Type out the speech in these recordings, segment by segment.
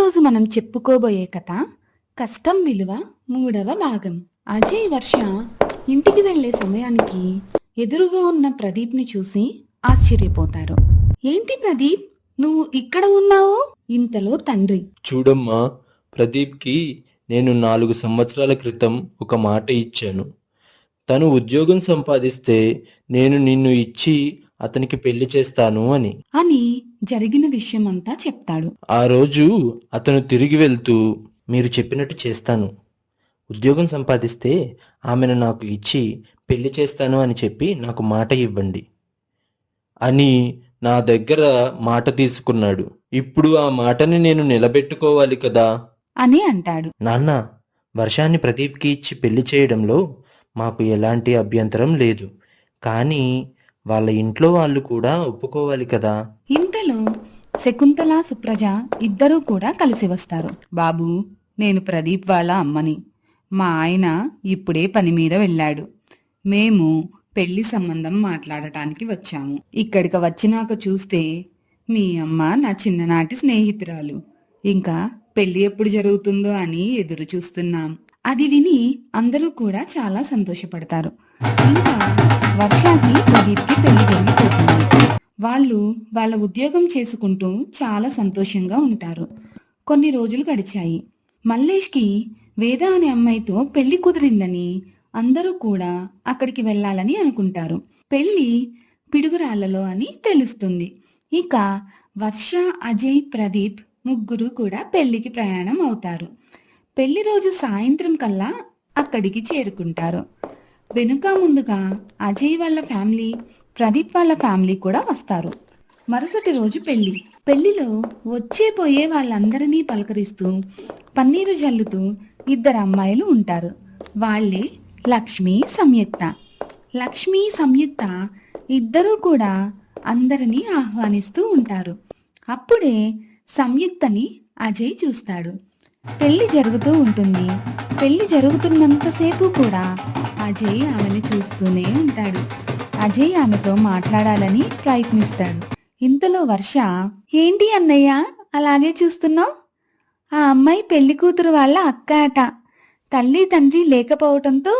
ఈరోజు మనం చెప్పుకోబోయే కథ కష్టం విలువ మూడవ భాగం. అజయ్ వర్ష ఇంటికి వెళ్ళే సమయానికి ఎదురుగా ఉన్న ప్రదీప్ని చూసి ఆశ్చర్యపోతారు. ఏంటి ప్రదీప్? నువ్వు ఇక్కడ ఉన్నావు? ఇంతలో తండ్రి. చూడమ్మా ప్రదీప్కి నేను నాలుగు సంవత్సరాల క్రితం ఒక మాట ఇచ్చాను. తను ఉద్యోగం సంపాదిస్తే నేను నిన్ను ఇచ్చి అతనికి పెళ్ళి చేస్తాను అని. అని జరిగిన విషయమంతా చెప్తాడు. ఆ రోజు అతను తిరిగి వెళ్తూ మీరు చెప్పినట్టు చేస్తాను. ఉద్యోగం సంపాదిస్తే ఆమెను నాకు ఇచ్చి పెళ్ళి చేస్తాను అని చెప్పి నాకు మాట ఇవ్వండి. అని నా దగ్గర మాట తీసుకున్నాడు. ఇప్పుడు ఆ మాటని నేను నిలబెట్టుకోవాలి కదా? అని అంటాడు. నాన్న వర్షాన్ని ప్రదీప్కి ఇచ్చి పెళ్ళి చేయడంలో మాకు ఎలాంటి అభ్యంతరం లేదు. కానీ వాళ్ళ ఇంట్లో వాళ్ళు కూడా ఒప్పుకోవాలి కదా? ఇంతలో శకుంతల సుప్రజ ఇద్దరూ కూడా కలిసి వస్తారు. బాబు నేను ప్రదీప్ వాళ్ళ అమ్మని. మా ఆయన ఇప్పుడే పని మీద వెళ్ళాడు. మేము పెళ్ళి సంబంధం మాట్లాడటానికి వచ్చాము. ఇక్కడికి వచ్చినాక చూస్తే మీ అమ్మ నా చిన్ననాటి స్నేహితురాలు. ఇంకా పెళ్ళి ఎప్పుడు జరుగుతుందో అని ఎదురు చూస్తున్నాం. అది విని అందరూ కూడా చాలా సంతోషపడతారు. ఇంకా వర్షాకి ప్రదీప్కి పెళ్ళి జరిగిపోతుంది. వాళ్ళు వాళ్ళ ఉద్యోగం చేసుకుంటూ చాలా సంతోషంగా ఉంటారు. కొన్ని రోజులు గడిచాయి. మల్లేష్కి వేద అనే అమ్మాయితో పెళ్ళి కుదిరిందని అందరూ కూడా అక్కడికి వెళ్ళాలని అనుకుంటారు. పెళ్ళి పిడుగురాళ్ళలో అని తెలుస్తుంది. ఇక వర్ష అజయ్ ప్రదీప్ ముగ్గురు కూడా పెళ్ళికి ప్రయాణం అవుతారు. పెళ్ళి రోజు సాయంత్రం కల్లా అక్కడికి చేరుకుంటారు. వెనుక ముందుగా అజయ్ వాళ్ళ ఫ్యామిలీ ప్రదీప్ వాళ్ళ ఫ్యామిలీ కూడా వస్తారు. మరుసటి రోజు పెళ్ళి. పెళ్ళిలో వచ్చే పోయే వాళ్ళందరినీ పలకరిస్తూ పన్నీరు జల్లుతూ ఇద్దరు అమ్మాయిలు ఉంటారు. వాళ్ళే లక్ష్మి సంయుక్త. లక్ష్మి సంయుక్త ఇద్దరూ కూడా అందరినీ ఆహ్వానిస్తూ ఉంటారు. అప్పుడే సంయుక్తని అజయ్ చూస్తాడు. పెళ్ళి జరుగుతూ ఉంటుంది. పెళ్ళి జరుగుతున్నంతసేపు కూడా అజయ్ ఆమెను చూస్తూనే ఉంటాడు. అజయ్ ఆమెతో మాట్లాడాలని ప్రయత్నిస్తాడు. ఇంతలో వర్ష ఏంటి అన్నయ్య అలాగే చూస్తున్నావు? ఆ అమ్మాయి పెళ్ళి కూతురు వాళ్ళ అక్క అట. తల్లి తండ్రి లేకపోవటంతో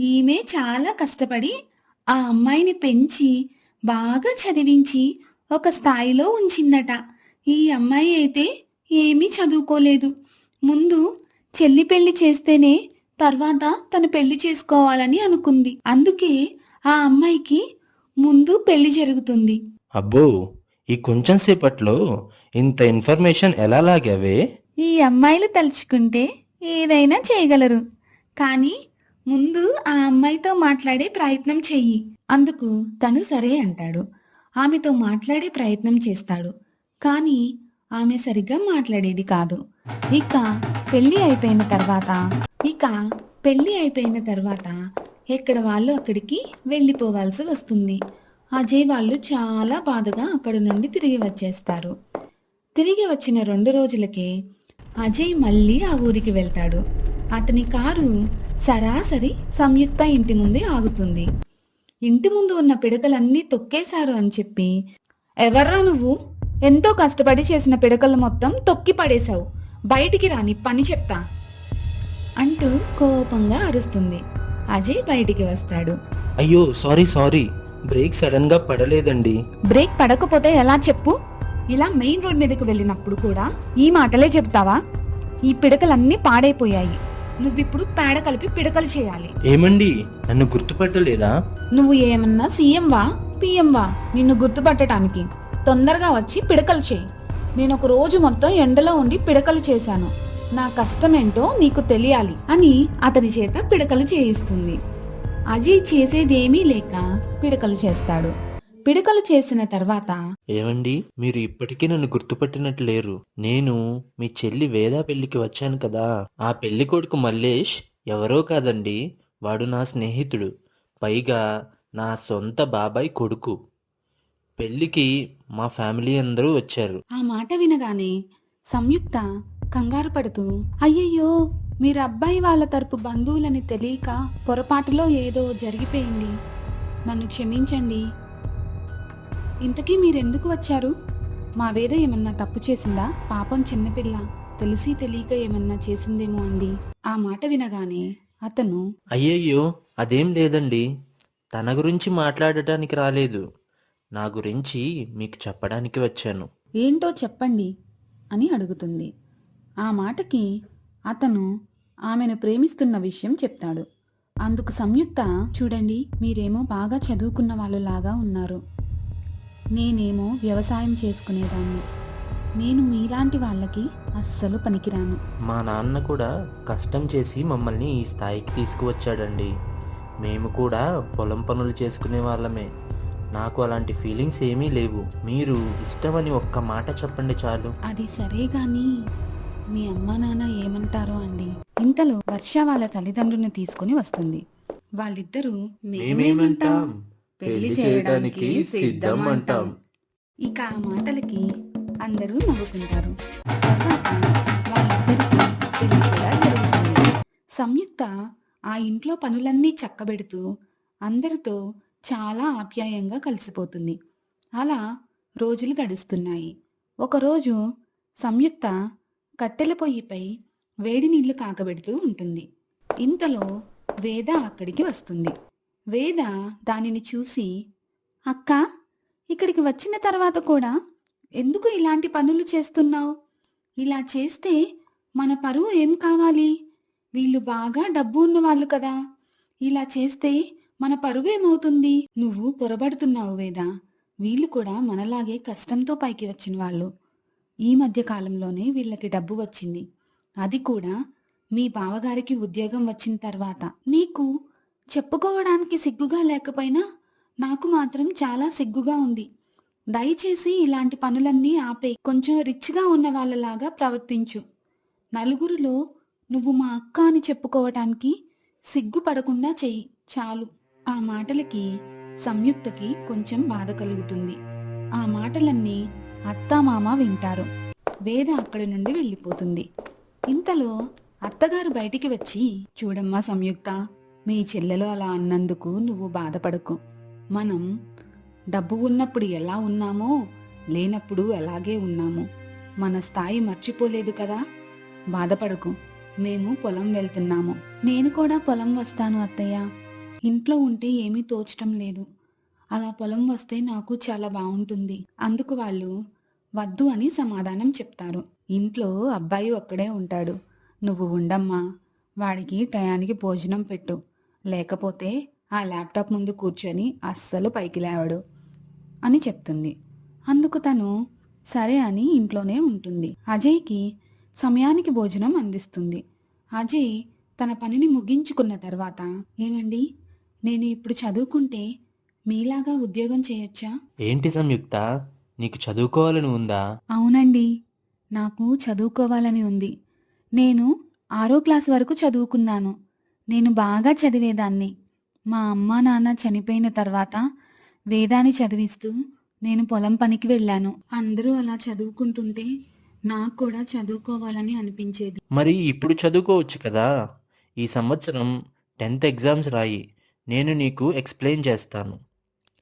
ఈమె చాలా కష్టపడి ఆ అమ్మాయిని పెంచి బాగా చదివించి ఒక స్థాయిలో ఉంచిందట. ఈ అమ్మాయి అయితే ఏమీ చదువుకోలేదు. ముందు చెల్లి పెళ్ళి చేస్తేనే తర్వాత తను పెళ్ళి చేసుకోవాలని అనుకుంది. అందుకే ఆ అమ్మాయికి ముందు పెళ్ళి జరుగుతుంది. అబ్బో ఈ కొంచెం సేపట్లో ఇంత ఇన్ఫర్మేషన్ ఎలా లాగావే? ఈ అమ్మాయిలు తలుచుకుంటే ఏదైనా చేయగలరు. కానీ ముందు ఆ అమ్మాయితో మాట్లాడే ప్రయత్నం చెయ్యి. అందుకు తను సరే అంటాడు. ఆమెతో మాట్లాడే ప్రయత్నం చేస్తాడు. కానీ ఆమె సరిగ్గా మాట్లాడేది కాదు. ఇక పెళ్ళి అయిపోయిన తర్వాత ఇక పెళ్ళి అయిపోయిన తర్వాత ఎక్కడ వాళ్ళు అక్కడికి వెళ్ళిపోవాల్సి వస్తుంది. అజయ్ వాళ్ళు చాలా బాధగా అక్కడి నుండి తిరిగి వచ్చేస్తారు. తిరిగి వచ్చిన రెండు రోజులకే అజయ్ మళ్ళీ ఆ ఊరికి వెళ్తాడు. అతని కారు సరాసరి సంయుక్త ఇంటి ముందే ఆగుతుంది. ఇంటి ముందు ఉన్న పిడకలన్నీ తొక్కేశారు అని చెప్పి ఎవర్రా నువ్వు? ఎంతో కష్టపడి చేసిన పిడకలు మొత్తం తొక్కి పడేశావు బయటికి రాని పని చెప్తా. అంటూ కోపంగా అరుస్తుంది. అజయ్ బయటికి వస్తాడు. అయ్యో సారీ సారీ. బ్రేక్ సడన్గా పడలేదండి. బ్రేక్ పడకపోతే ఎలా చెప్పు? ఇలా మెయిన్ రోడ్ మీదకి వెళ్ళినప్పుడు కూడా ఈ మాటలే చెప్తావా? ఈ పిడకలన్నీ పాడైపోయాయి. నువ్విప్పుడు పేడ కలిపి పిడకలు చేయాలి. ఏమండి? నన్ను గుర్తుపట్టలేదా? నువ్వు ఏమన్నా సీఎం వా పిఎం వా నిన్ను గుర్తుపట్టడానికి తొందరగా వచ్చి పిడకలు చేయి. నేను ఒక రోజు మొత్తం ఎండలో ఉండి పిడకలు చేశాను. నా కష్టమేంటో నీకు తెలియాలి అని అతని చేత పిడకలు చేయిస్తుంది. అజయ్ చేసేదేమీ లేక పిడకలు చేస్తాడు. పిడకలు చేసిన తర్వాత ఏమండి? మీరు ఇప్పటికీ నన్ను గుర్తుపట్టినట్టు లేరు. నేను మీ చెల్లి వేద పెళ్ళికి వచ్చాను కదా. ఆ పెళ్ళి కొడుకు మల్లేష్ ఎవరో కాదండి వాడు నా స్నేహితుడు. పైగా నా సొంత బాబాయ్ కొడుకు. పెళ్ళికి మా ఫ్యామిలీ అందరూ వచ్చారు. ఆ మాట వినగానే సంయుక్త కంగారు పడుతూ అయ్యయ్యో మీరు అబ్బాయి వాళ్ళ తరపు బంధువులని తెలియక పొరపాటులో ఏదో జరిగిపోయింది. నన్ను క్షమించండి. ఇంతకీ మీరెందుకు వచ్చారు? మా వేద ఏమన్నా తప్పు చేసిందా? పాపం చిన్నపిల్ల తెలిసి తెలియక ఏమన్నా చేసిందేమో అండి. ఆ మాట వినగానే అతను అయ్యయ్యో అదేం లేదండి. తన గురించి మాట్లాడటానికి రాలేదు. నా గురించి మీకు చెప్పడానికి వచ్చాను. ఏంటో చెప్పండి అని అడుగుతుంది. ఆ మాటకి అతను ఆమెను ప్రేమిస్తున్న విషయం చెప్తాడు. అందుకు సంయుక్త చూడండి మీరేమో బాగా చదువుకున్న వాళ్ళలాగా ఉన్నారు. నేనేమో వ్యవసాయం చేసుకునేదాన్ని. నేను మీలాంటి వాళ్ళకి అస్సలు పనికిరాను. మా నాన్న కూడా కష్టం చేసి మమ్మల్ని ఈ స్థాయికి తీసుకువచ్చాడండి. మేము కూడా పొలం పనులు చేసుకునే వాళ్ళమే. నాకు అలాంటి ఫీలింగ్స్ ఏమీ లేవు. మీరు ఇష్టమని ఒక్క మాట చెప్పండి చాలు. అది సరే గాని మీ అమ్మా నాన్న ఏమంటారో అండి. ఇంతలో వర్ష వాళ్ళ తల్లిదండ్రులను తీసుకుని వస్తుంది. వాళ్ళిద్దరూ మేమేమంటాం? పెళ్ళి చేయడానికి సిద్ధం అంటాం ఇక ఆ మాటలకి అందరూ నవ్వుకుంటారు. తర్వాత వాళ్ళిద్దరికీ పెళ్ళి కూడా జరుగుతుంది. సంయుక్త ఆ ఇంట్లో పనులన్నీ చక్కబెడుతూ అందరితో చాలా ఆప్యాయంగా కలిసిపోతుంది. అలా రోజులు గడుస్తున్నాయి. ఒకరోజు సంయుక్త కట్టెల పొయ్యిపై వేడి నీళ్ళు కాకబెడుతూ ఉంటుంది. ఇంతలో వేద అక్కడికి వస్తుంది. వేద దానిని చూసి అక్క ఇక్కడికి వచ్చిన తర్వాత కూడా ఎందుకు ఇలాంటి పనులు చేస్తున్నావు? ఇలా చేస్తే మన పరువు ఏం కావాలి? వీళ్ళు బాగా డబ్బు ఉన్నవాళ్ళు కదా. ఇలా చేస్తే మన పరువు ఏమవుతుంది? నువ్వు పొరబడుతున్నావు వేద. వీళ్ళు కూడా మనలాగే కష్టంతో పైకి వచ్చిన వాళ్ళు. ఈ మధ్య కాలంలోనే వీళ్ళకి డబ్బు వచ్చింది. అది కూడా మీ బావగారికి ఉద్యోగం వచ్చిన తర్వాత. నీకు చెప్పుకోవడానికి సిగ్గుగా లేకపోయినా నాకు మాత్రం చాలా సిగ్గుగా ఉంది. దయచేసి ఇలాంటి పనులన్నీ ఆపే. కొంచెం రిచ్గా ఉన్న వాళ్ళలాగా ప్రవర్తించు. నలుగురిలో నువ్వు మా అక్క అని చెప్పుకోవటానికి సిగ్గుపడకుండా చెయ్యి. చాలు. ఆ మాటలకి సంయుక్తకి కొంచెం బాధ కలుగుతుంది. ఆ మాటలన్నీ అత్తామామ వింటారు. వేద అక్కడి నుండి వెళ్ళిపోతుంది. ఇంతలో అత్తగారు బయటికి వచ్చి చూడమ్మా సంయుక్త మీ చెల్లెలు అలా అన్నందుకు నువ్వు బాధపడకు. మనం డబ్బు ఉన్నప్పుడు ఎలా ఉన్నామో లేనప్పుడు అలాగే ఉన్నాము. మన స్థాయి మర్చిపోలేదు కదా. బాధపడకు. మేము పొలం వెళ్తున్నాము. నేను కూడా పొలం వస్తాను అత్తయ్య. ఇంట్లో ఉంటే ఏమీ తోచటం లేదు. అలా పొలం వస్తే నాకు చాలా బాగుంటుంది. అందుకు వాళ్ళు వద్దు అని సమాధానం చెప్తారు. ఇంట్లో అబ్బాయి ఒక్కడే ఉంటాడు. నువ్వు ఉండమ్మా. వాడికి టయానికి భోజనం పెట్టు. లేకపోతే ఆ ల్యాప్టాప్ ముందు కూర్చొని అస్సలు పైకి లేవడు అని చెప్తుంది. అందుకు తను సరే అని ఇంట్లోనే ఉంటుంది. అజయ్కి సమయానికి భోజనం అందిస్తుంది. అజయ్ తన పనిని ముగించుకున్న తర్వాత ఏమండి? నేను ఇప్పుడు చదువుకుంటే మీలాగా ఉద్యోగం చేయొచ్చా? ఏంటి సంయుక్త? నీకు చదువుకోవాలని ఉందా? అవునండి. నాకు చదువుకోవాలని ఉంది. నేను ఆరో క్లాస్ వరకు చదువుకున్నాను. నేను బాగా చదివేదాన్ని. మా అమ్మ నాన్న చనిపోయిన తర్వాత వేదాన్ని చదివిస్తూ నేను పొలం పనికి వెళ్ళాను. అందరూ అలా చదువుకుంటుంటే నాకు కూడా చదువుకోవాలని అనిపించేది. మరి ఇప్పుడు చదువుకోవచ్చు కదా? ఈ సంవత్సరం టెన్త్ ఎగ్జామ్స్ రాయి. నేను నీకు ఎక్స్ప్లెయిన్ చేస్తాను.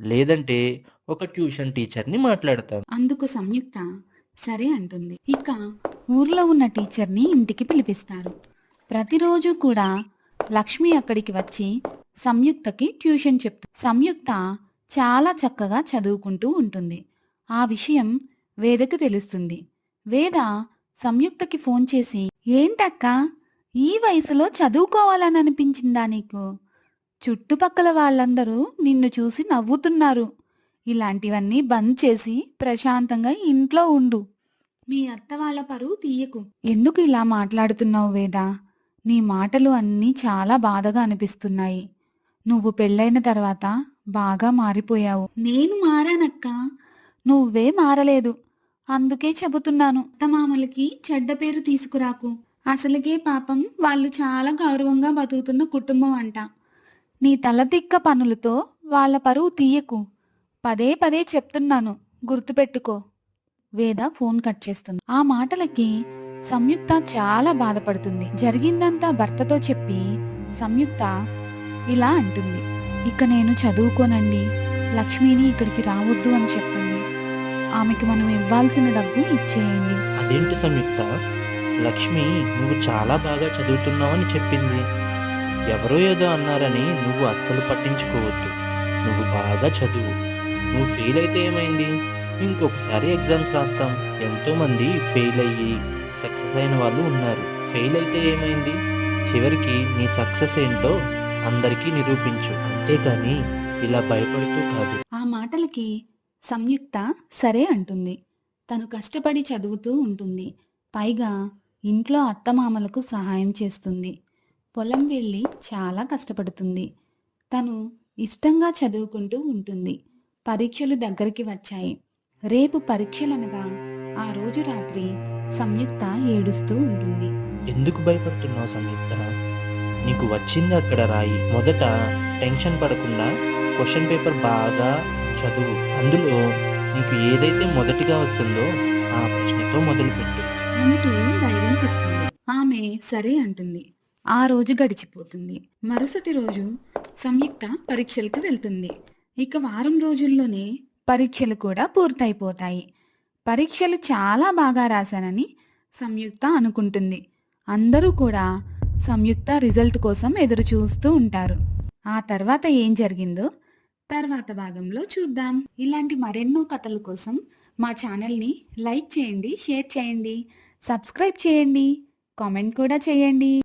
లేదంటే ఒక ట్యూషన్ టీచర్ని మాట్లాడతాను. అందుకు సంయుక్త సరే అంటుంది. ఇక ఊర్లో ఉన్న టీచర్ని ఇంటికి పిలిపిస్తారు. ప్రతిరోజు కూడా లక్ష్మి అక్కడికి వచ్చి సంయుక్తకి ట్యూషన్ చెప్తుంది సంయుక్త చాలా చక్కగా చదువుకుంటూ ఉంటుంది. ఆ విషయం వేదకి తెలుస్తుంది. వేద సంయుక్తకి ఫోన్ చేసి ఏంటక్క? ఈ వయసులో చదువుకోవాలని అనిపించిందా నీకు? చుట్టుపక్కల వాళ్ళందరూ నిన్ను చూసి నవ్వుతున్నారు. ఇలాంటివన్నీ బంద్ చేసి ప్రశాంతంగా ఇంట్లో ఉండు. మీ అత్త వాళ్ళ పరువు తీయకు. ఎందుకు ఇలా మాట్లాడుతున్నావు వేదా? నీ మాటలు అన్నీ చాలా బాధగా అనిపిస్తున్నాయి. నువ్వు పెళ్ళైన తర్వాత బాగా మారిపోయావు. నేను మారానక్క. నువ్వే మారలేదు. అందుకే చెబుతున్నాను అత్తమామలకి చెడ్డ పేరు తీసుకురాకు. అసలుకే పాపం వాళ్ళు చాలా గౌరవంగా బతుకుతున్న కుటుంబం అంట. నీ తలదిక్క పనులతో వాళ్ళ పరువు తీయకు. పదే పదే చెప్తున్నాను గుర్తుపెట్టుకో. వేద ఫోన్ కట్ చేస్తుంది. ఆ మాటలకి సంయుక్త చాలా బాధపడుతుంది. జరిగిందంతా భర్తతో చెప్పి సంయుక్త ఇలా అంటుంది. ఇక నేను చదువుకోనండి లక్ష్మిని ఇక్కడికి రావద్దు అని చెప్పండి. ఆమెకి మనం ఇవ్వాల్సిన డబ్బు ఇచ్చేయండి. అదేంటి సంయుక్త? లక్ష్మి నువ్వు చాలా బాగా చదువుతున్నావు అని చెప్పింది. ఎవరో ఏదో అన్నారని నువ్వు అస్సలు పట్టించుకోవద్దు. నువ్వు బాగా చదువు. నువ్వు ఫెయిల్ అయితే ఏమైంది? ఇంకొకసారి ఎగ్జామ్స్ రాస్తాం. ఎంతోమంది ఫెయిల్ అయ్యి సక్సెస్ అయిన వాళ్ళు ఉన్నారు. ఫెయిల్ అయితే ఏమైంది? చివరికి నీ సక్సెస్ ఏంటో అందరికీ నిరూపించు. అంతేకాని ఇలా భయపడుతూ కాదు. ఆ మాటలకి సంయుక్త సరే అంటుంది. తను కష్టపడి చదువుతూ ఉంటుంది. పైగా ఇంట్లో అత్తమామలకు సహాయం చేస్తుంది. పొలం వెళ్ళి చాలా కష్టపడుతుంది. తను ఇష్టంగా చదువుకుంటూ ఉంటుంది. పరీక్షలు దగ్గరికి వచ్చాయి. రేపు పరీక్షలనగా ఆ రోజు రాత్రి సంయుక్త ఏడుస్తూ ఉంటుంది. ఎందుకు భయపడుతున్నావు సంయుక్త? నీకు వచ్చింది అక్కడ రాయి. మొదట టెన్షన్ పడకుండా క్వశ్చన్ పేపర్ బాగా చదువు. అందులో నీకు ఏదైతే మొదటిగా వస్తుందో ఆ ప్రశ్నతో మొదలుపెట్టు. అంటూ ధైర్యం చెప్తుంది. ఆమె సరే అంటుంది. ఆ రోజు గడిచిపోతుంది. మరుసటి రోజు సంయుక్త పరీక్షలకు వెళ్తుంది. ఇక వారం రోజుల్లోనే పరీక్షలు కూడా పూర్తయిపోతాయి. పరీక్షలు చాలా బాగా రాశానని సంయుక్త అనుకుంటుంది. అందరూ కూడా సంయుక్త రిజల్ట్ కోసం ఎదురు చూస్తూ ఉంటారు. ఆ తర్వాత ఏం జరిగిందో తర్వాత భాగంలో చూద్దాం. ఇలాంటి మరెన్నో కథల కోసం మా ఛానల్ని లైక్ చేయండి షేర్ చేయండి సబ్స్క్రైబ్ చేయండి కామెంట్ కూడా చేయండి.